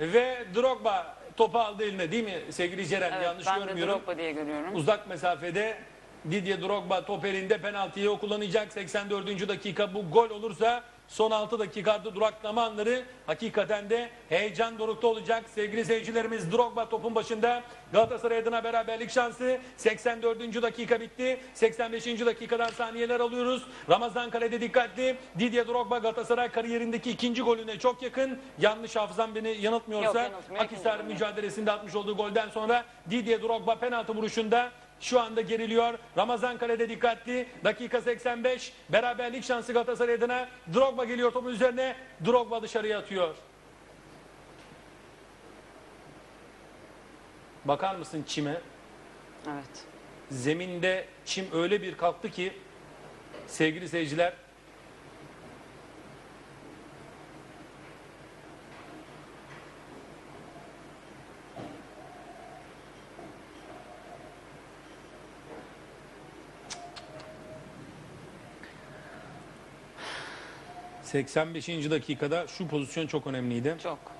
Ve Drogba topu aldı eline değil mi sevgili Ceren? Evet, Yanlış ben de görmüyorum. Drogba diye görüyorum. Uzak mesafede Didier Drogba top elinde penaltıyı kullanacak. 84. dakika bu gol olursa son 6 dakikada duraklama anları hakikaten de heyecan dorukta olacak. Sevgili seyircilerimiz Drogba topun başında Galatasaray adına beraberlik şansı. 84. dakika bitti. 85. dakikadan saniyeler alıyoruz. Ramazan kalede dikkatli. Didier Drogba Galatasaray kariyerindeki ikinci golüne çok yakın. Yanlış hafızam beni yanıltmıyorsa Yok, golü. mücadelesinde atmış olduğu golden sonra Didier Drogba penaltı vuruşunda şu anda geriliyor. Ramazan kalede dikkatli. Dakika 85. Beraberlik şansı Galatasaray adına. Drogba geliyor topun üzerine. Drogba dışarıya atıyor. Bakar mısın çime? Evet. Zeminde çim öyle bir kalktı ki sevgili seyirciler ...85. dakikada şu pozisyon çok önemliydi. Çok.